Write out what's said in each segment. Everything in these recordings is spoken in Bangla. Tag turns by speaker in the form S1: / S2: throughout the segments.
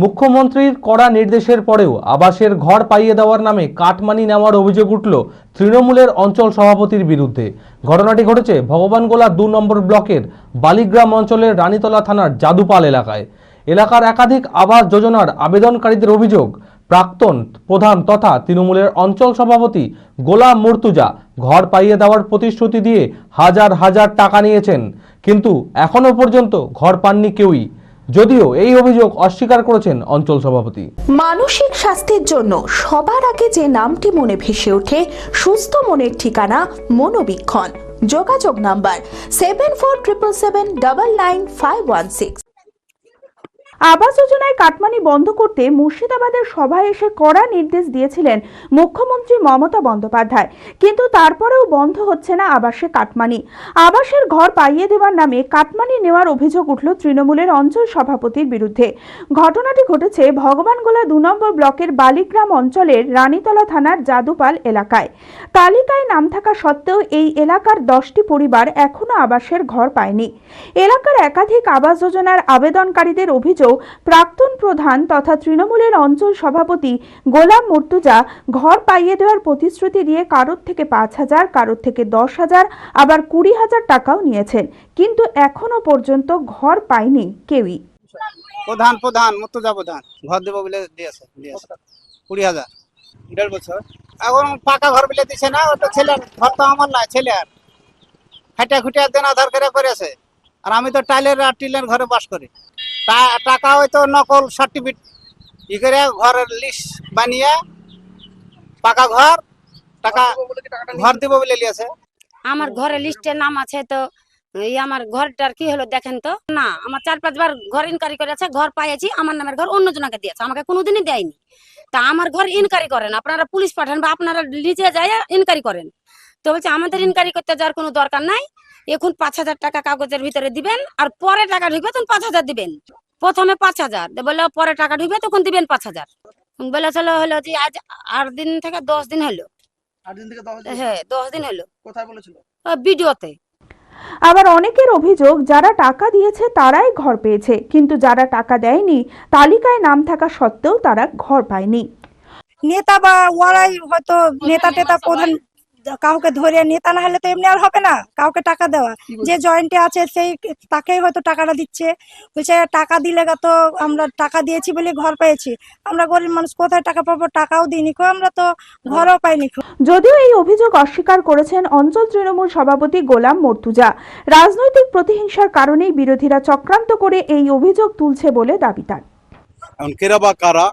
S1: মুখ্যমন্ত্রীর কড়া নির্দেশের পরেও আবাসের ঘর পাইয়ে দেওয়ার নামে কাটমানি নেওয়ার অভিযোগ উঠল তৃণমূলের অঞ্চল সভাপতির বিরুদ্ধে। ঘটনাটি ঘটেছে ভগবানগোলা দু নম্বর ব্লকের বালিগ্রাম অঞ্চলের রানীতলা থানার জাদুপাল এলাকায়। এলাকার একাধিক আবাস যোজনার আবেদনকারীদের অভিযোগ, প্রাক্তন প্রধান তথা তৃণমূলের অঞ্চল সভাপতি গোলাম মুর্তুজা ঘর পাইয়ে দেওয়ার প্রতিশ্রুতি দিয়ে হাজার হাজার টাকা নিয়েছেন। কিন্তু এখনও পর্যন্ত ঘর পাননি কেউই। যদিও এই অভিযোগ অস্বীকার করেছেন অঞ্চল সভাপতি।
S2: মানসিক স্বাস্থ্যের জন্য সবার আগে যে নামটি মনে ভেসে ওঠে, সুস্থ মনের ঠিকানা মনোবীক্ষণ। যোগাযোগ number seven four triple seven double nine five one six আবাস যোজনায় কাটমানি বন্ধ করতে মুর্শিদাবাদের সভায় এসে কড়া নির্দেশ দিয়েছিলেন মুখ্যমন্ত্রী মমতা বন্দ্যোপাধ্যায়। কিন্তু তারপরেও বন্ধ হচ্ছে না আবাসে কাটমানি। আবাসের ঘর পাইয়ে দেওয়ার নামে কাটমানি নেওয়ার অভিযোগ উঠল তৃণমূলের অঞ্চল সভাপতির বিরুদ্ধে। ঘটনাটি ঘটেছে ভগবানগোলা দু নম্বর ব্লকের বালিগ্রাম অঞ্চলের রানীতলা থানার জাদুপাল এলাকায়। তালিকায় নাম থাকা সত্ত্বেও এই এলাকার দশটি পরিবার এখনও আবাসের ঘর পায়নি। এলাকার একাধিক আবাস যোজনার আবেদনকারীদের অভিযোগ প্রাক্তন প্রধান তথা তৃণমূলের অঞ্চল সভাপতি গোলাম মুর্তুজা ঘর পাইয়ে দেওয়ার প্রতিশ্রুতি দিয়ে কারোর থেকে পাঁচ হাজার কারোর থেকে দশ হাজার আবার কুড়ি হাজার টাকাও নিয়েছেন। কিন্তু এখনও পর্যন্ত ঘর পায়নি কেউই।
S3: প্রধান প্রধান মুর্তজা প্রধান। ঘর দেবো বলে দিয়েছে দিয়েছে। কুড়ি হাজার। দেড় বছর। এখন পাকা ঘর বলে দিছে না ওটা ছেলের ঘর তো আমার নয় ছেলের। খাটিয়া খুটিয়া দেন আধার করে করেছে। আর আমি তো টাইলের আর টিলের ঘরে বাস করি। টা- টাকা হয়তো নকল সার্টিফিকেট ই করে ঘরের লিস্ট বানিয়ে পাকা ঘর টাকা ঘর দিব বলে নিয়েছে
S4: আমার ঘরে লিস্টে নাম আছে তো এই আমার ঘরটার কি হলো দেখেন তো? না আমার চার পাঁচবার ঘর ইনকারি করেছে ঘর পাইছি আমার নামের ঘর অন্য জনকে দিয়েছে আমাকে কোনোদিনই দেয়নি। তা আমার ঘর ইনকারি করেন আপনারা পুলিশ পাঠান বা আপনারা নিজে যায় ইনকারি করেন। তো বলছে আমাদের ইনকারি করতে যাওয়ার কোনো দরকার নাই এখন পাঁচ হাজার টাকা কাগজের ভিতরে দিবেন আর পরে টাকা ঢুকবে তখন পাঁচ হাজার দিবেন। প্রথমে পাঁচ হাজার বলল পরে টাকা ঢুকবে তখন দিবেন পাঁচ হাজার। বলেছিল হলো যে আজ আট দিন থেকে দশ দিন হলো।
S5: আট দিন থেকে দশ দিন?
S4: হ্যাঁ দশ দিন হলো।
S5: কোথায় বলেছিল?
S4: ভিডিওতে।
S2: আবার অনেকের অভিযোগ যারা টাকা দিয়েছে তারাই ঘর পেয়েছে কিন্তু যারা টাকা দেয়নি তালিকায় নাম থাকা সত্ত্বেও তারা ঘর পায়নি।
S6: নেতা বা ওরাই হয়তো নেতা টেতা প্রধান কাউকে ধরে নেতা না হলে তো এমনি আর হবে না। কাউকে টাকা দেওয়া। যে জয়েন্টে আছে সেই তাকেই হয়তো টাকাটা দিচ্ছে। বলছে টাকা দিলে গা তো আমরা টাকা দিয়েছি বলে ঘর পেয়েছি। আমরা গরিব মানুষ কোথায় টাকা পাবো? টাকাও দিইনি কো আমরা তো ঘরও পাইনি
S2: যদিও এই অভিযোগ অস্বীকার করেছেন অঞ্চল তৃণমূল সভাপতি গোলাম মর্তুজা। রাজনৈতিক প্রতিহিংসার কারণেই বিরোধীরা চক্রান্ত করে এই অভিযোগ তুলছে বলে দাবি তার।
S7: কেরা বা কারা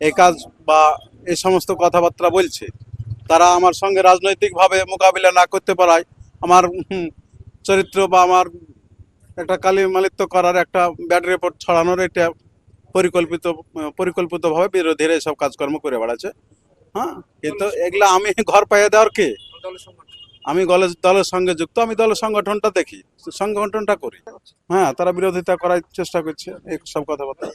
S7: এই কাজ বা এই সমস্ত কথাবার্তা বলছে? তারা আমার সঙ্গে রাজনৈতিকভাবে মোকাবিলা না করতে পারায়, আমার চরিত্র বা আমার একটা কালি মালিত্য করার একটা ব্যাড রিপোর্ট ছড়ানোর এটা পরিকল্পিত, পরিকল্পিতভাবে বিরোধীরা এসব কাজকর্ম করে বেড়াচ্ছে। হ্যাঁ কিন্তু এগুলো আমি ঘর পাইয়ে দেওয়ার কে? আমি দলের সঙ্গে যুক্ত, আমি দলের সংগঠনটা দেখি, সংগঠনটা করি। হ্যাঁ তারা বিরোধিতা করার চেষ্টা করছে সব কথাবার্তা।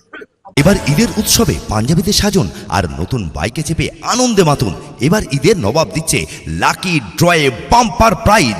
S8: এবার ঈদের উৎসবে পাঞ্জাবিতে সাজন আর নতুন বাইকে চেপে আনন্দে মাতুন। এবার ঈদের নবাব দিচ্ছে লাকি ড্রয়ে বাম্পার প্রাইজ।